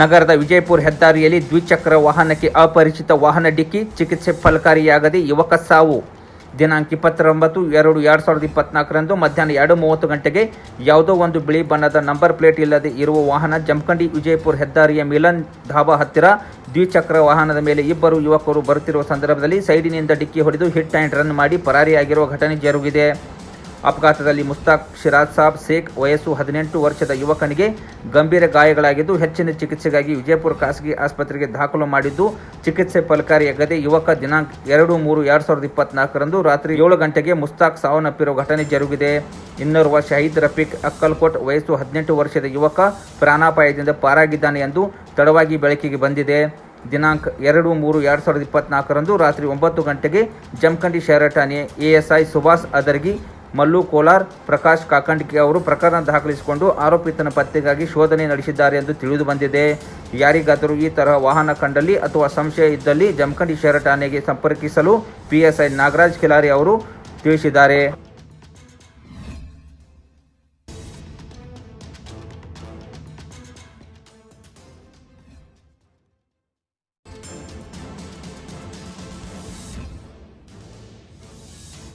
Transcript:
ನಗರದ ವಿಜಯಪುರ ಹೆದ್ದಾರಿಯಲ್ಲಿ ದ್ವಿಚಕ್ರ ವಾಹನಕ್ಕೆ ಅಪರಿಚಿತ ವಾಹನ ಡಿಕ್ಕಿ ಚಿಕಿತ್ಸೆ ಫಲಕಾರಿಯಾಗದೆ ಯುವಕ ಸಾವು. ದಿನಾಂಕ ಇಪ್ಪತ್ತೊಂಬತ್ತು ಎರಡು ಎರಡು ಸಾವಿರದ ಇಪ್ಪತ್ನಾಲ್ಕರಂದು ಮಧ್ಯಾಹ್ನ ಎರಡು ಮೂವತ್ತು ಗಂಟೆಗೆ ಯಾವುದೋ ಒಂದು ಬಿಳಿ ಬಣ್ಣದ ನಂಬರ್ ಪ್ಲೇಟ್ ಇಲ್ಲದೆ ಇರುವ ವಾಹನ ಜಮಖಂಡಿ ವಿಜಯಪುರ ಹೆದ್ದಾರಿಯ ಮಿಲನ್ ಧಾಬಾ ಹತ್ತಿರ ದ್ವಿಚಕ್ರ ವಾಹನದ ಮೇಲೆ ಇಬ್ಬರು ಯುವಕರು ಬರುತ್ತಿರುವ ಸಂದರ್ಭದಲ್ಲಿ ಸೈಡಿನಿಂದ ಡಿಕ್ಕಿ ಹೊಡೆದು ಹಿಟ್ ಆ್ಯಂಡ್ ರನ್ ಮಾಡಿ ಪರಾರಿಯಾಗಿರುವ ಘಟನೆ ಜರುಗಿದೆ. ಅಪಘಾತದಲ್ಲಿ ಮುಸ್ತಾಕ್ ಶಿರಾಜ್ ಸಾಬ್, ಶೇಖ್ ವಯಸ್ಸು ಹದಿನೆಂಟು ವರ್ಷದ ಯುವಕನಿಗೆ ಗಂಭೀರ ಗಾಯಗಳಾಗಿದ್ದು, ಹೆಚ್ಚಿನ ಚಿಕಿತ್ಸೆಗಾಗಿ ವಿಜಯಪುರ ಖಾಸಗಿ ಆಸ್ಪತ್ರೆಗೆ ದಾಖಲು ಮಾಡಿದ್ದು, ಚಿಕಿತ್ಸೆ ಫಲಕಾರಿಯಾಗದೆ ಯುವಕ ದಿನಾಂಕ ಎರಡು ಮೂರು ಎರಡು ಸಾವಿರದ ಇಪ್ಪತ್ನಾಲ್ಕರಂದು ರಾತ್ರಿ ಏಳು ಗಂಟೆಗೆ ಮುಸ್ತಾಕ್ ಸಾವನ್ನಪ್ಪಿರುವ ಘಟನೆ ಜರುಗಿದೆ. ಇನ್ನೋರ್ವ ಶಹೀದ್ ರಫೀಕ್ ಅಕ್ಕಲ್ಕೋಟ್ ವಯಸ್ಸು ಹದಿನೆಂಟು ವರ್ಷದ ಯುವಕ ಪ್ರಾಣಾಪಾಯದಿಂದ ಪಾರಾಗಿದ್ದಾನೆ ಎಂದು ತಡವಾಗಿ ಬೆಳಕಿಗೆ ಬಂದಿದೆ. ದಿನಾಂಕ ಎರಡು ಮೂರು ಎರಡು ಸಾವಿರದ ಇಪ್ಪತ್ನಾಲ್ಕರಂದು ರಾತ್ರಿ ಒಂಬತ್ತು ಗಂಟೆಗೆ ಜಮಖಂಡಿ ಶಹರ ಠಾಣೆ ಎಎಸ್ಐ ಸುಭಾಷ್ ಅದರ್ಗಿ ಮಲ್ಲು ಕೋಲಾರ್, ಪ್ರಕಾಶ್ ಕಾಕಂಡಿಕೆ ಅವರು ಪ್ರಕರಣ ದಾಖಲಿಸಿಕೊಂಡು ಆರೋಪಿತನ ಪತ್ತೆಗಾಗಿ ಶೋಧನೆ ನಡೆಸಿದ್ದಾರೆ ಎಂದು ತಿಳಿದು ಬಂದಿದೆ. ಯಾರಿಗಾದರೂ ಈ ತರಹ ವಾಹನ ಕಂಡಲ್ಲಿ ಅಥವಾ ಸಂಶಯ ಇದ್ದಲ್ಲಿ ಜಮಖಂಡಿ ಶಹರ ಠಾಣೆಗೆ ಸಂಪರ್ಕಿಸಲು ಪಿಎಸ್ಐ ನಾಗರಾಜ್ ಖಿಲಾರಿ ಅವರು ತಿಳಿಸಿದ್ದಾರೆ.